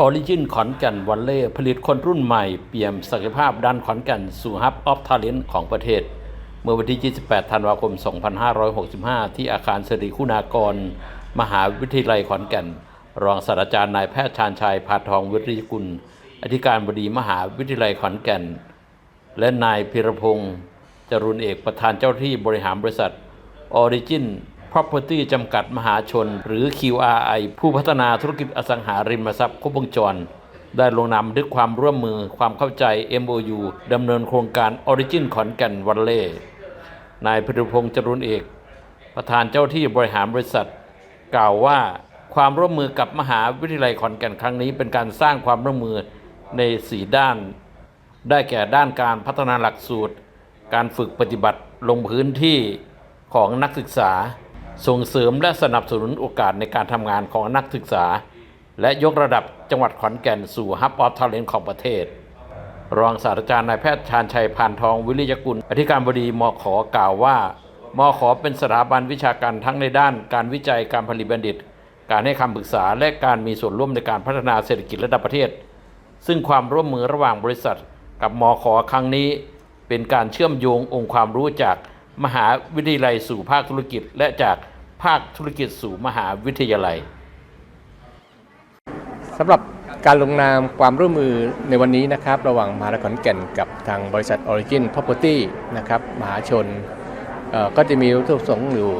ออริจินขอนแก่นวันเล่ผลิตคนรุ่นใหม่เปี่ยมศักยภาพด้านขอนแก่นสู่ฮับออฟทาเลนต์ของประเทศ เมื่อวันที่ 28 ธันวาคม 2565 ที่อาคารสิริคุณากร มหาวิทยาลัยขอนแก่น รองศาสตราจารย์นายแพทย์ชาญชัยพาทองวิริยกุล อธิการบดีมหาวิทยาลัยขอนแก่น และนายพิรพงศ์จรุนเอกประธานเจ้าที่บริหารบริษัท Origin Property จำกัดมหาชน หรือ QRI ผู้พัฒนาธุรกิจอสังหาริมทรัพย์ครบวงจร ได้ลงนามบันทึกความร่วมมือความเข้าใจ MOU ดำเนินโครงการ Origin ขอนแก่นวันเล่นายพิรพงศ์จรุนเอก ประธานเจ้าที่บริหารบริษัท กล่าวว่าความร่วมมือกับมหาวิทยาลัยขอนแก่นครั้งนี้ เป็นการสร้างความร่วมมือในสีด้าน ได้แก่ด้านการพัฒนาหลักสูตร การฝึกปฏิบัติลงพื้นที่ของนักศึกษา ส่งเสริมและสนับสนุนโอกาสในการทำงานของนักศึกษา และยกระดับจังหวัดขอนแก่นสู่ฮับออฟทาเลนของประเทศ รองศาสตราจารย์นายแพทย์ชาญชัยพานทองวิริยกุล อธิการบดีมขกล่าวว่ามขเป็นสถาบันวิชาการทั้งในด้าน การวิจัยการผลิตบัณฑิต การให้คำปรึกษาและการมีส่วนร่วมในการพัฒนาเศรษฐกิจระดับประเทศ ซึ่งความร่วมมือระหว่างบริษัท กับมขครั้งนี้ เป็นการเชื่อมโยงองค์ความรู้จากมหาวิทยาลัยสู่ภาคธุรกิจและจาก ภาคธุรกิจสู่มหาวิทยาลัยสำหรับการลงนามความร่วมมือในวันนี้นะครับ ระหว่างมหาลัยขอนแก่นกับทางบริษัท Origin Property นะครับมหาชนก็จะมีวัตถุประสงค์อยู่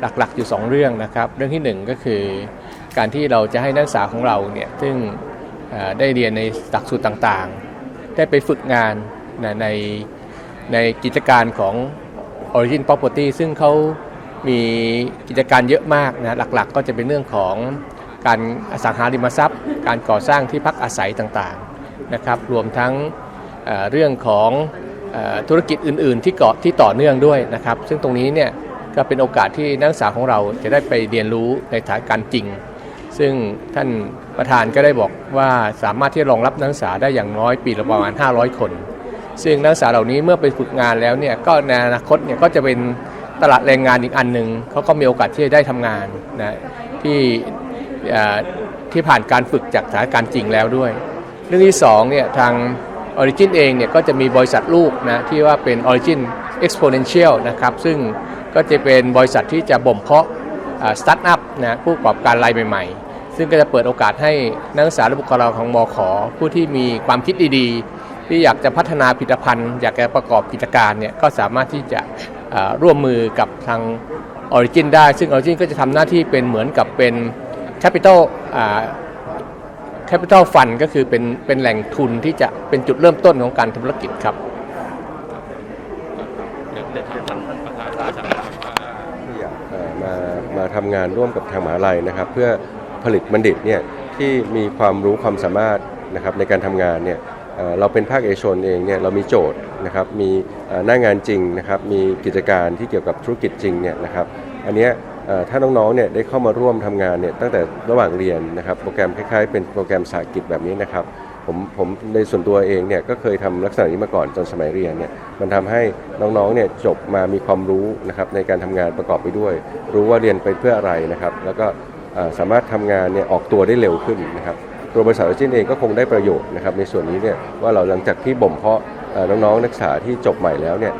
หลักๆอยู่ 2 เรื่องนะครับ เรื่องที่ 1 ก็คือ การที่เราจะให้นักศึกษาของเราเนี่ยซึ่งได้เรียนในหลักสูตรต่างๆ ได้ไปฝึกงานในในกิจการของ Origin Property ซึ่งเขา มีกิจการเยอะมากนะหลักๆ ก็จะเป็นเรื่องของการอสังหาริมทรัพย์ การก่อสร้างที่พักอาศัยต่างๆนะครับ รวมทั้งเรื่องของธุรกิจอื่นๆ ที่เกาะที่ต่อเนื่องด้วยนะครับ ซึ่งตรงนี้เนี่ยก็เป็นโอกาสที่นักศึกษาของเราจะได้ไปเรียนรู้ในสถานการณ์จริง ซึ่งท่านประธานก็ได้บอกว่าสามารถที่จะรองรับนักศึกษาได้อย่างน้อยปีละประมาณ 500 คน ซึ่งนักศึกษาเหล่านี้เมื่อไปฝึกงานแล้วเนี่ยก็ในอนาคตเนี่ยก็จะเป็น ตลาดแรงงานอีกอันหนึ่งเขาก็มีโอกาสที่จะได้ทำงานนะที่ที่ผ่านการฝึกจากสถานการณ์จริงแล้วด้วย เรื่องที่2เนี่ยทาง Origin เองเนี่ยก็จะมีบริษัทลูกนะที่ว่าเป็น Origin Exponential นะครับซึ่งก็จะเป็นบริษัทที่จะบ่มเพาะสตาร์ทอัพนะผู้ประกอบการรายใหม่ๆ ซึ่งก็จะเปิดโอกาสให้นักศึกษาและบุคลากรของมขผู้ที่มีความคิดดีๆ ที่อยากจะพัฒนาผลิตภัณฑ์ อยากจะประกอบกิจการเนี่ยก็สามารถที่จะ ร่วมมือกับทาง Origin ได้ ซึ่ง Origin ก็จะทำหน้าที่เป็นเหมือนกับเป็น Capital อ่า Capital Fund ก็คือเป็นเป็นแหล่งทุนที่จะเป็นจุดเริ่มต้นของการทำธุรกิจครับที่อยากเอ่อมามาทำงานร่วมกับทางมหาลัยนะครับ เพื่อผลิตบัณฑิตเนี่ยที่มีความรู้ความสามารถนะครับในการทำงานเนี่ย เราเป็นภาคเอกชนเองเนี่ยเรามีโจทย์นะครับมีหน้างานจริงนะครับมีกิจการที่เกี่ยวกับธุรกิจจริงเนี่ยนะครับอันเนี้ยถ้าน้องๆเนี่ยได้เข้ามาร่วมทำงานเนี่ยตั้งแต่ระหว่างเรียนนะครับโปรแกรมคล้ายๆ เป็นโปรแกรมสากิจแบบนี้นะครับผมผมในส่วนตัวเองเนี่ยก็เคยทำลักษณะนี้มาก่อนตอนสมัยเรียนเนี่ยมันทำให้น้องๆเนี่ยจบมามีความรู้นะครับในการทำงานประกอบไปด้วย รู้ว่าเรียนไปเพื่ออะไรนะครับแล้วก็สามารถทำงานเนี่ยออกตัวได้เร็วขึ้นนะครับ ตัวบริษัทออริจินเองก็คงได้ประโยชน์นะครับในส่วนนี้เนี่ยว่าเราหลังจากที่บ่มเพาะน้องๆนักศึกษาที่จบใหม่แล้วเนี่ย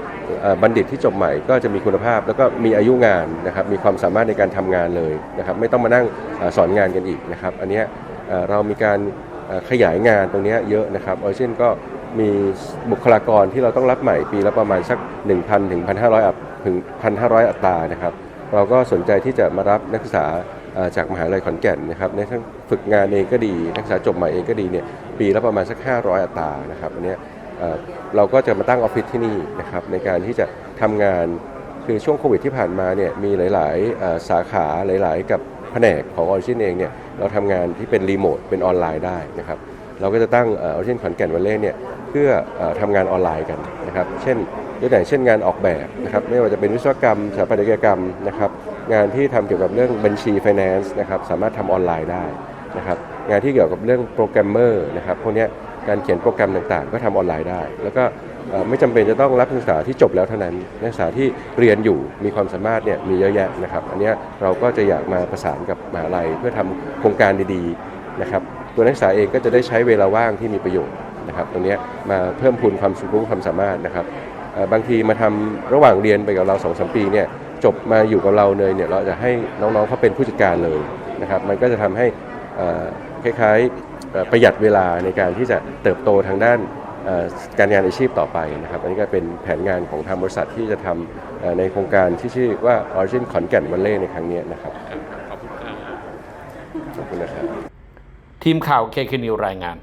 บัณฑิตที่จบใหม่ก็จะมีคุณภาพ แล้วก็มีอายุงานนะครับมีความสามารถในการทำงานเลยนะครับไม่ต้องมานั่งอสอนงานกันอีกนะครับอันนี้เรามีการขยายงานตรงนี้เยอะนะครับออริจินก็มีบุคลากรที่เราต้องรับใหม่ปีละประมาณสัก 1,000ถึง1,500อัพถึง1,500 อัตรานะครับ เราก็สนใจที่จะมารับนักศึกษา จากมหาลัยขอนแก่นนะครับในทั้งฝึกงานเองก็ดีนักศึกษาจบใหม่เองก็ดีเนี่ยปีละประมาณสัก 500 อัตรานะครับอันนี้เราก็จะมาตั้งออฟฟิศที่นี่นะครับในการที่จะทำงานคือช่วงโควิดที่ผ่านมาเนี่ยมีหลาย ๆ สาขาหลาย ๆ กับแผนกของ Origin เองเนี่ยเราทำงานที่เป็นรีโมทเป็นออนไลน์ได้นะครับเราก็จะตั้งออ Origin ขอนแก่นวันเล่เนี่ยเพื่อออทำงานออนไลน์กันนะครับเช่นยกตัวอย่างเช่นงานออกแบบนะครับไม่ว่าจะเป็นวิศวกรรมสถาปัตยกรรมนะครับ งานที่ทำเกี่ยวกับเรื่องบัญชี finance นะครับสามารถทำออนไลน์ได้นะครับงานที่เกี่ยวกับเรื่องโปรแกรมเมอร์นะครับพวกนี้การเขียนโปรแกรมต่างๆ ก็ทำออนไลน์ได้ แล้วก็ไม่จำเป็นจะต้องรับนักศึกษาที่จบแล้วเท่านั้น นักศึกษาที่เรียนอยู่มีความสามารถเนี่ยมีเยอะแยะนะครับอันนี้เราก็จะอยากมาประสานกับมหาลัยเพื่อทำโครงการดีๆนะครับตัวนักศึกษาเองก็จะได้ใช้เวลาว่างที่มีประโยชน์นะครับตรงนี้มาเพิ่มพูนความรู้ความสามารถนะครับบางทีมาทำระหว่างเรียนไปกับเรา2อสปีเนี่ย จบมาอยู่กับเราเลยเนี่ยเราจะให้น้องๆเขาเป็นผู้จัดการเลยนะครับ มันก็จะทำให้เอ่อคล้ายๆเอ่อประหยัดเวลาในการที่จะเติบโตทางด้านเอ่อการงานอาชีพต่อไปนะครับ อันนี้ก็เป็นแผนงานของทางบริษัทที่จะทำเอ่อในโครงการที่ชื่อว่า Origin ขอนแก่นวันเล่ในครั้งเนี้ยนะครับขอบคุณนะครับทีมข่าวเคคนิวรายงาน